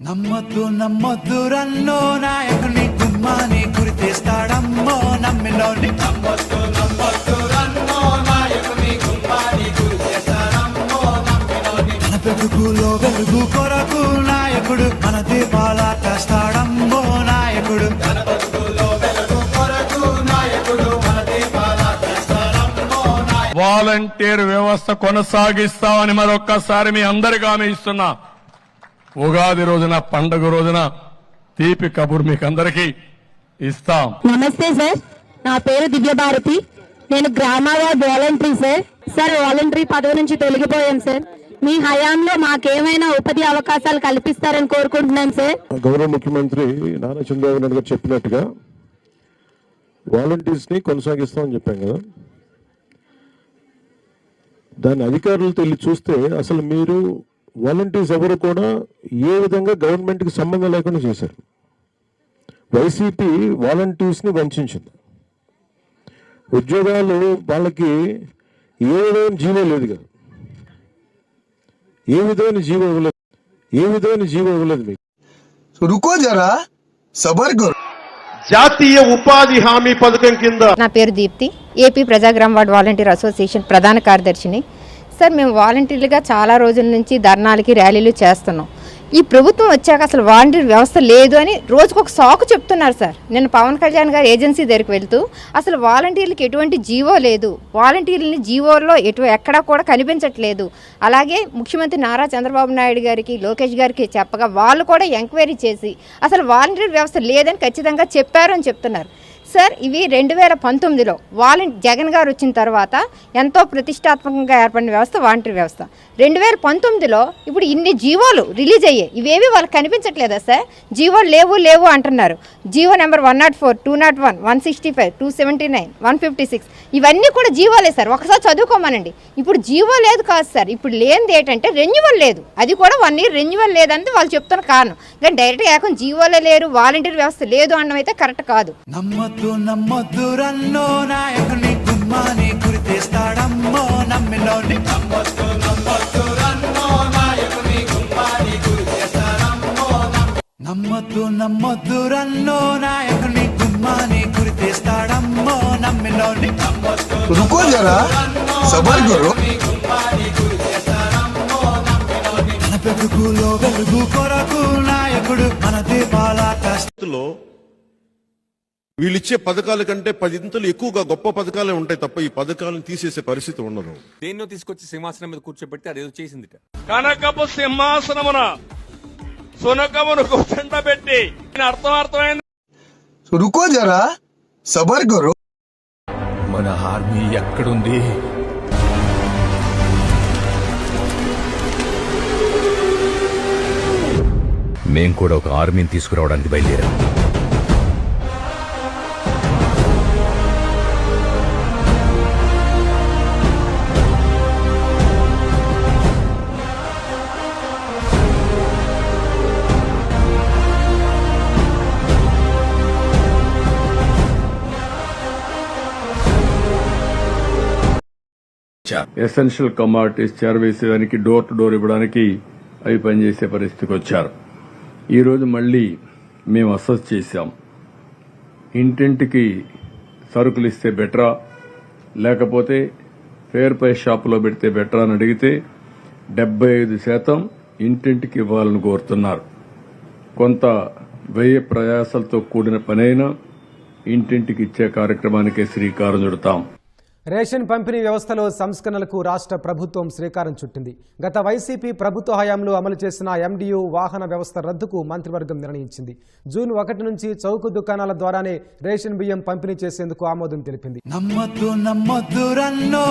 నమ్మద్దు నమ్మద్దు రన్నో నాయకుని గుమ్మాని గురి తెస్తాడమ్మో నమ్మినోని నమ్మద్దు నమ్మద్దు రన్నో నాయకుని గుమ్మాని గురి తెస్తాడమ్మో నమ్మినోని మన పెరుగులో వెలుగు కొరకు నాయకుడు మన దీపాల తెస్తాడమ్మో నాయకుడు. వాలంటీర్ వ్యవస్థ కొనసాగిస్తామని మరొక్కసారి మీ అందరికీ హామీ ఇస్తున్నా. ఉగాది రోజున పండగ రోజున తీపి కబుర్ మీకు అందరికీ ఇస్తాం. నమస్తే సార్ నా పేరు దివ్యభారతి నేను గ్రామ ward voluntary sir. Sir voluntary పదవి నుంచి తొలగిపోయాను సార్. మీ హయాంలో మాకేమైనా ఉపాధి అవకాశాలు కల్పిస్తారని కోరుకుంటున్నాను సార్. గౌరవ ముఖ్యమంత్రి నారా చంద్రబాబు నాయుడు గారు చెప్పినట్టుగా వాలంటీర్స్ని కొనసాగిస్తామని చెప్పాం కదా. దాని అధికారులతో వెళ్ళి చూస్తే అసలు మీరు వాలంటీర్స్ ఎవరు కూడా ఏ విధంగా గవర్నమెంట్కి సంబంధం లేకుండా చేశారు. వైసీపీ వాలంటీర్స్ని వంచింది ఉద్యోగాలు వాళ్ళకి ఏ విధమైన జీవో లేదు కదా. ఏ విధమైన జీవో ఇవ్వలేదు. ఏ విధమైన జీవో ఇవ్వలేదు మీకు. రుకో జరా జాతీయ ఉపాధి హామీ పథకం కింద నా పేరు దీప్తి. ఏపీ ప్రజాగ్రామ్ వార్డ్ వాలంటీర్ అసోసియేషన్ ప్రధాన కార్యదర్శిని. సార్ మేము వాలంటీర్లుగా చాలా రోజుల నుంచి ధర్నాలకి ర్యాలీలు చేస్తున్నాం. ఈ ప్రభుత్వం వచ్చాక అసలు వాలంటీర్ వ్యవస్థ లేదు అని రోజుకొక సాకు చెప్తున్నారు సార్. నేను పవన్ కళ్యాణ్ గారు ఏజెన్సీ దగ్గరికి వెళ్తూ అసలు వాలంటీర్లకి ఎటువంటి జీవో లేదు. వాలంటీర్లని జీవోలో ఎటు ఎక్కడా కూడా కనిపించట్లేదు. అలాగే ముఖ్యమంత్రి నారా చంద్రబాబు నాయుడు గారికి లోకేష్ గారికి చెప్పగా వాళ్ళు కూడా ఎంక్వైరీ చేసి అసలు వాలంటీర్ వ్యవస్థ లేదని ఖచ్చితంగా చెప్పారు అని చెప్తున్నారు. సార్ ఇవి రెండు వేల పంతొమ్మిదిలో వాలంటీ జగన్ గారు వచ్చిన తర్వాత ఎంతో ప్రతిష్టాత్మకంగా ఏర్పడిన వ్యవస్థ వాలంటీర్ వ్యవస్థ. రెండు వేల పంతొమ్మిదిలో ఇప్పుడు ఇన్ని జీవోలు రిలీజ్ అయ్యాయి. ఇవేవి వాళ్ళకి కనిపించట్లేదా సార్? జీవోలు లేవు లేవు అంటున్నారు. GO number one nought four two nought one one sixty five two seventy nine one fifty six. ఇవన్నీ కూడా జీవోలే సార్. ఒకసారి చదువుకోమనండి. ఇప్పుడు జీవో లేదు కాదు సార్. ఇప్పుడు లేనిది ఏంటంటే రెన్యువల్ లేదు. అది కూడా వన్ ఇయర్ రెన్యువల్ లేదంటే వాళ్ళు చెప్తున్న కారణం. కానీ డైరెక్ట్గా ఏకం జీవోలే లేరు వాలంటీర్ వ్యవస్థ లేదు అనడం అయితే కరెక్ట్ కాదు. మాటలు నమ్మొద్దురన్నో నాయకుని గుమ్మాని గురితేస్తాడమ్మో నమ్మిలోని నమ్మొద్దు నమ్మొద్దు రన్నో నాయకుని గుమ్మాని గురితేస్తాడమ్మో నమ్మొద్దు నమ్మొద్దురన్నో నాయకుని వెలుగు కొరకు నాయకుడు మన దీపాల కష్టలో వీళ్ళు ఇచ్చే పథకాల కంటే పదింతలు ఎక్కువగా గొప్ప పథకాలే ఉంటాయి తప్ప ఈ పథకాలను తీసేసే పరిస్థితి ఉండదు. దేన్నో తీసుకొచ్చి సింహాసనం మీద కూర్చోబెట్టి అదేదో చేసింది కనకపు సింహాసనమున సునకమును కూర్చుంట పెట్టి అర్థం అర్థమైంది రుకో జరా సబర్ గరు. మన ఆర్మీ ఎక్కడుంది? మేం కూడా ఒక ఆర్మీని తీసుకురావడానికి బయలుదేరాం. ఎసెన్షియల్ కమాడిటీస్ చేరవేసేదానికి డోర్ టు డోర్ ఇవ్వడానికి అవి పనిచేసే పరిస్థితికి వచ్చారు. ఈరోజు మళ్ళీ మేము అసెస్ చేశాం. ఇంటింటికి సరుకులు ఇస్తే బెటరా లేకపోతే ఫేర్ ప్రైస్ షాపులో పెడితే బెటరా అని అడిగితే డెబ్బై ఐదు శాతం ఇంటింటికి ఇవ్వాలని కోరుతున్నారు. కొంత వ్యయ ప్రయాసాలతో కూడిన పనైనా ఇంటింటికి ఇచ్చే కార్యక్రమానికే శ్రీకారం చుడతాం. రేషన్ పంపిణీ వ్యవస్థలో సంస్కరణలకు రాష్ట్ర ప్రభుత్వం శ్రీకారం చుట్టింది. గత వైసీపీ ప్రభుత్వ హయాంలో అమలు చేసిన ఎండియు వాహన వ్యవస్థ రద్దుకు మంత్రివర్గం నిర్ణయించింది. జూన్ ఒకటి నుంచి చౌక దుకాణాల ద్వారానే రేషన్ బియ్యం పంపిణీ చేసేందుకు ఆమోదం తెలిపింది. నమ్మద్దు నమ్మద్దు రన్నో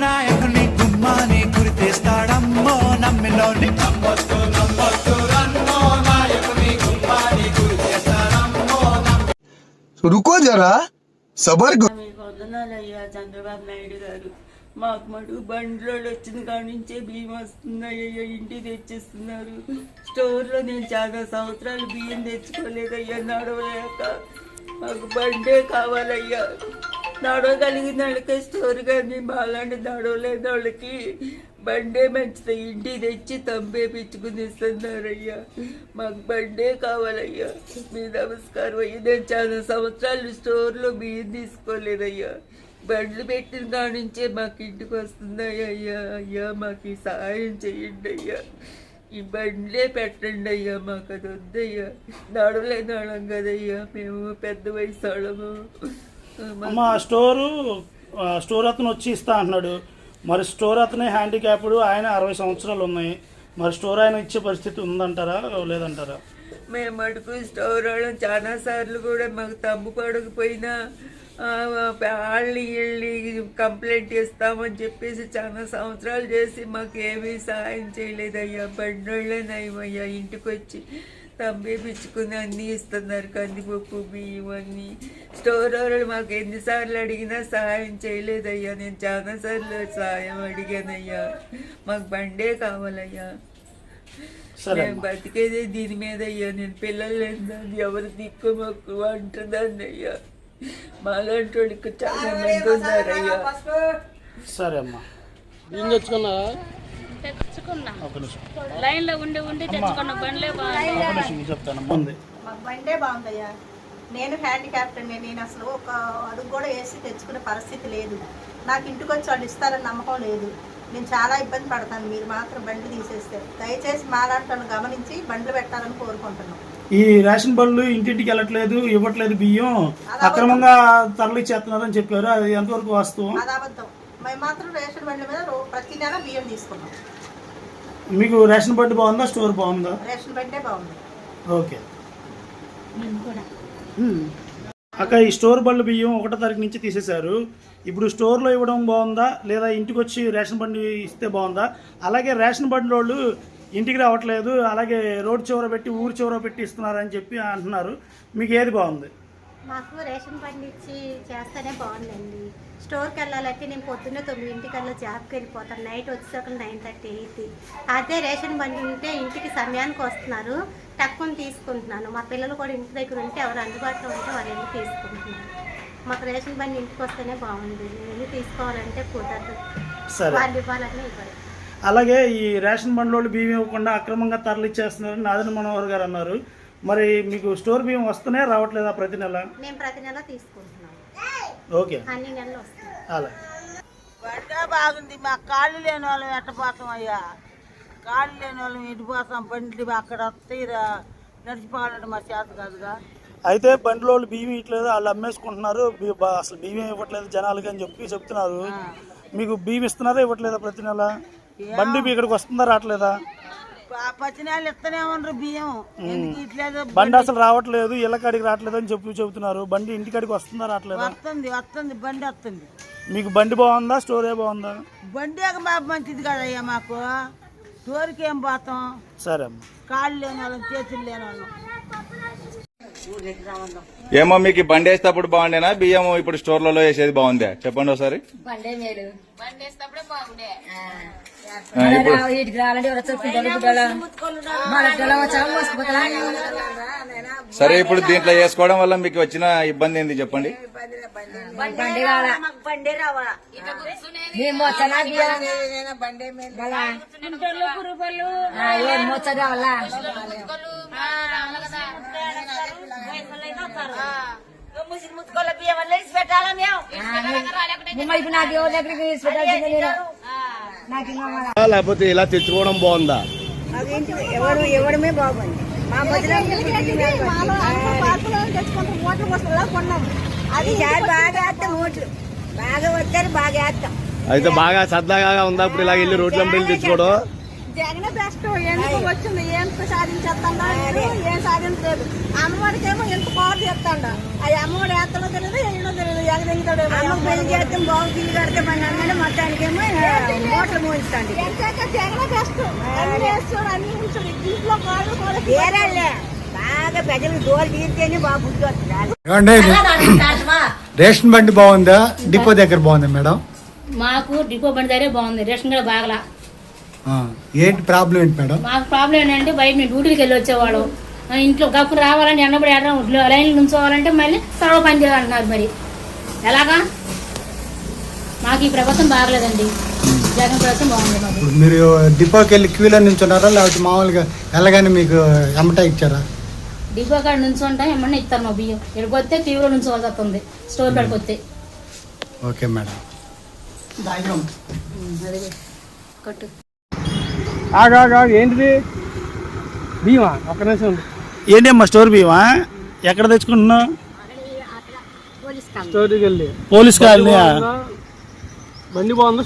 నాయకుని అమ్మాని గురి తెస్తాడమ్మో నమ్మిలోని రుకో జరా సబర్ వందనాలయ్యా చంద్రబాబు నాయుడు గారు. మాకు మటుకు బండ్లలో వచ్చిన కాడి నుంచే బియ్యం వస్తుందయ్యా ఇంటి తెచ్చిస్తున్నారు. స్టోర్లో నేను చాలా సంవత్సరాలు బియ్యం తెచ్చుకోలేదయ్యా నడవలేక. మాకు బండే కావాలయ్యా. నడవగలిగిన వాళ్ళకి స్టోర్ కానీ మాలాంటి నడవలేని వాళ్ళకి బండే మంచిది ఇంటి తెచ్చి తంపేపించుకుని ఇస్తున్నారయ్యా. మాకు బండే కావాలయ్యా. మీ నమస్కారం అయ్యా నేను చాలా సంవత్సరాలు స్టోర్లో బియ్యం తీసుకోలేదయ్యా. బండ్లు పెట్టిన కాడి నుంచే మాకు ఇంటికి వస్తున్నాయి అయ్యా. అయ్యా మాకు సహాయం చేయండి అయ్యా. ఈ బండ్లే పెట్టండి అయ్యా. మాకు అది వద్దయ్యా. నడవలేని వాళ్ళం కదయ్యా. మేము పెద్ద వయసు వాళ్ళము. అమ్మ స్టోరు స్టోర్ అతను వచ్చి ఇస్తా అంటున్నాడు. మరి స్టోర్ అతనే హ్యాండిక్యాప్డ్ ఆయన అరవై సంవత్సరాలు ఉన్నాయి. మరి స్టోర్ ఆయన ఇచ్చే పరిస్థితి ఉందంటారా లేదంటారా? మేము అడుగు స్టోర్ వాళ్ళం చాలా సార్లు కూడా మాకు తమ్ము పడకపోయినా వాళ్ళని వీళ్ళని కంప్లైంట్ ఇస్తామని చెప్పేసి చాలా సంవత్సరాలు చేసి మాకు ఏమీ సహాయం చేయలేదయ్యా బండోళ్ళనయ్యా ఇంటికి వచ్చి తంబేపించుకుని అన్నీ ఇస్తున్నారు కందిపప్పు బియ్యం అన్నీ. స్టోర్ వాళ్ళు మాకు ఎన్నిసార్లు అడిగినా సహాయం చేయలేదయ్యా. నేను చాలాసార్లు సహాయం అడిగానయ్యా. మాకు బండే కావాలయ్యా. సరే నేను బతికేదే దీని మీద అయ్యా నేను పిల్లలు లేదని ఎవరు దిక్కు మొక్కు అంటుందండి అయ్యా. మాలాంటి వాళ్ళకి చాలా మంది ఉన్నారయ్యా. సరే అమ్మా. తెచ్చుకున్నా ఒక నిమిషం. లైన్లో ఉండి ఉండి తెచ్చుకున్న బండ్లే బండే బాగుందయ్యా. నేను హ్యాండిక్యాప్ట్ నేను అసలు ఒక అడుగు కూడా వేసి తెచ్చుకునే పరిస్థితి లేదు. నాకు ఇంటికి వచ్చి వాళ్ళు ఇస్తారని నమ్మకం లేదు. నేను చాలా ఇబ్బంది పడతాను. మీరు మాత్రం బండి తీసేస్తే. దయచేసి మాలాంటి గమనించి బండ్లు పెట్టాలని కోరుకుంటున్నాం. ఈ రేషన్ బండ్లు ఇంటింటికి వెళ్ళట్లేదు ఇవ్వట్లేదు బియ్యం అక్రమంగా తరలిచ్చేస్తున్నారని చెప్పారు. అది ఎంతవరకు వాస్తవం? అది అబద్ధం. మేము మాత్రం రేషన్ బండ్ల మీద ప్రతి నెల బియ్యం తీసుకున్నాం. మీకు రేషన్ బండి బాగుందా? స్టోర్ బాగుందా? రేషన్ బండే బాగుంది. ఓకే. అక్క ఈ స్టోర్ బళ్ళు బియ్యం ఒకటో తారీఖు నుంచి తీసేశారు. ఇప్పుడు స్టోర్లో ఇవ్వడం బాగుందా? లేదా ఇంటికి వచ్చి రేషన్ బండి ఇస్తే బాగుందా? అలాగే రేషన్ బండి వాళ్ళు ఇంటికి రావట్లేదు. అలాగే రోడ్ చివర పెట్టి ఊరు చివర పెట్టి ఇస్తున్నారని చెప్పి అంటున్నారు. మీకు ఏది బాగుంది? మాకు రేషన్ బండి ఇచ్చి చేస్తేనే బాగుందండి. స్టోర్కి వెళ్ళాలంటే నేను పొద్దున్నే తొమ్మిదింటికల్లా జాబ్కి వెళ్ళిపోతాను. నైట్ వచ్చేసరికి నైన్ థర్టీ ఎయిట్. అదే రేషన్ బండి ఉంటే ఇంటికి సమయానికి వస్తున్నారు. తక్కువ తీసుకుంటున్నాను. మా పిల్లలు కూడా ఇంటి దగ్గర ఉంటే ఎవరు అందుబాటులో ఉంటే వాళ్ళు వెళ్ళి తీసుకుంటున్నారు. మాకు రేషన్ బండి ఇంటికి వస్తేనే బాగుంది. నేను తీసుకోవాలంటే కుదరదు. వాళ్ళు ఇవ్వాలని ఇవ్వరు. అలాగే ఈ రేషన్ బండి వాళ్ళు బియ్యం ఇవ్వకుండా అక్రమంగా తరలిచ్చేస్తున్నారని నాదన మనోహర్ గారు అన్నారు. మరి మీకు స్టోర్ బియ్యం వస్తున్నాయా రావట్లేదా ప్రతి నెల? మేము ప్రతి నెల తీసుకుంటున్నాం. ఓకే. అన్ని నెలలు బండే బాగుంది మా కాళ్ళు లేని వాళ్ళం ఎట్టపోతాం అయ్యా? కాళ్ళు లేని వాళ్ళం ఎట్టిపోతాం బండి అక్కడ వస్తాయి నడిచిపోవాలంటే మా చేత కాదుగా. అయితే బండిలో వాళ్ళు బియ్యం ఇవ్వట్లేదు వాళ్ళు అమ్మేసుకుంటున్నారు. బి- బ- అసలు బియ్యం ఇవ్వట్లేదు జనాలకి అని చెప్పి చెప్తున్నారు. మీకు బియ్యం ఇస్తున్నారా ఇవ్వట్లేదా ప్రతి నెల? బండి మీ ఇక్కడికి వస్తుందా రావట్లేదా? ఇస్తూనే బియ్యం. ఎందుకు ఇట్లేదు బండి అసలు రావట్లేదు ఇళ్ళ కాడికి రావట్లేదు అని చెప్పి చెబుతున్నారు. బండి ఇంటికాడికి వస్తుందా రావట్లేదా? వస్తుంది వస్తుంది బండి వస్తుంది. మీకు బండి బాగుందా స్టోరే బాగుందా? బండి మంచిది కదయ్యా మాకు. టోరికి ఏం పోతాం? సరే అమ్మ. కాళ్ళు లేని వాళ్ళం చేతులు లేని వాళ్ళం. ఏమో మీకు బండి వేసేటప్పుడు బాగుండేనా? బియ్యం ఇప్పుడు స్టోర్లలో వేసేది బాగుందా? చెప్పండి ఒకసారి. సరే ఇప్పుడు దీంట్లో వేసుకోవడం వల్ల మీకు వచ్చిన ఇబ్బంది ఏంది చెప్పండి? బండి ఇప్పుడు నాకు ఎవరి దగ్గరికి నేను నాకు ఇంకా లేకపోతే ఇలా తెచ్చుకోవడం బాగుందా? ఎవరు ఎవడమే బాగుంది మా అది బాగా బాగా వచ్చారు బాగా వేస్తాం అయితే బాగా సరదాగా ఉందా? ఇప్పుడు ఇలా వెళ్ళి రోడ్ల తెచ్చుకోవడం? జగన్ బెస్ట్ ఎందుకు వచ్చింది? ఎంత సాధించేస్తాడా? ఏం సాధించలేదు? అమ్మవాడికి ఏమో ఎంత పవర్ చేస్తాడా? అది అమ్మవాడు వేస్తాడో తెలియదు ఏడో తెలియదు ఎగదింగుతాడో అమ్మ పెళ్ళి చేస్తాం బాగు పిల్లి కడితే మన అన్నది మొత్తానికి ఏమో మోటార్ మోయిస్తాడు జగన్ బెస్ట్ అన్ని వేస్తాడు అన్ని ఉంచాడు ఇంట్లో కాళ్ళు కూడా వేరే బాగా ప్రజలకు దోలు తీరితేనే బాగా బుద్ధి వస్తుంది రేషన్ బండి బాగుందా? డిపో దగ్గర బాగుందా మేడం? మాకు డిపో బండి దగ్గరే బాగుంది. రేషన్ కూడా బాగలా. ఏంటి ప్రాబ్లం ఏంటి మేడం? మాకు ప్రాబ్లం ఏంటంటే బయట మేము డ్యూటీకి వెళ్ళి వచ్చేవాళ్ళం. ఇంట్లో గప్పుడు రావాలంటే ఎన్నప్పుడు ఎడ లైన్లు నుంచోవాలంటే మళ్ళీ సడవ పని చేయాలంటున్నారు మరి. ఎలాగా? మాకు ఈ ప్రభుత్వం బాగలేదండి. జగన్ ప్రభుత్వం బాగుంది మాకు. మీరు డిపోకి వెళ్ళి క్యూలో నించున్నారా లేకపోతే మామూలుగా వెళ్ళగానే మీకు ఎమట ఇచ్చారా? డిపో కాడ నుంచుంటా ఏమన్నా ఇస్తారు మా బియ్యం. ఇక్కడికి వస్తే తీవ్ర నుంచోవాల్సి వస్తుంది. స్టోర్ కాడికి వస్తే. Okay madam. అదే. కొట్టు. ఆగా ఏంటిది? బియ్యమా ఒక్క నిమిషం. ఏంటి అమ్మా స్టోర్ బియ్యమా ఎక్కడ తెచ్చుకుంటున్నావు? స్టోర్కి వెళ్ళి. పోలీస్ కాలనీ బండి బాగుంది.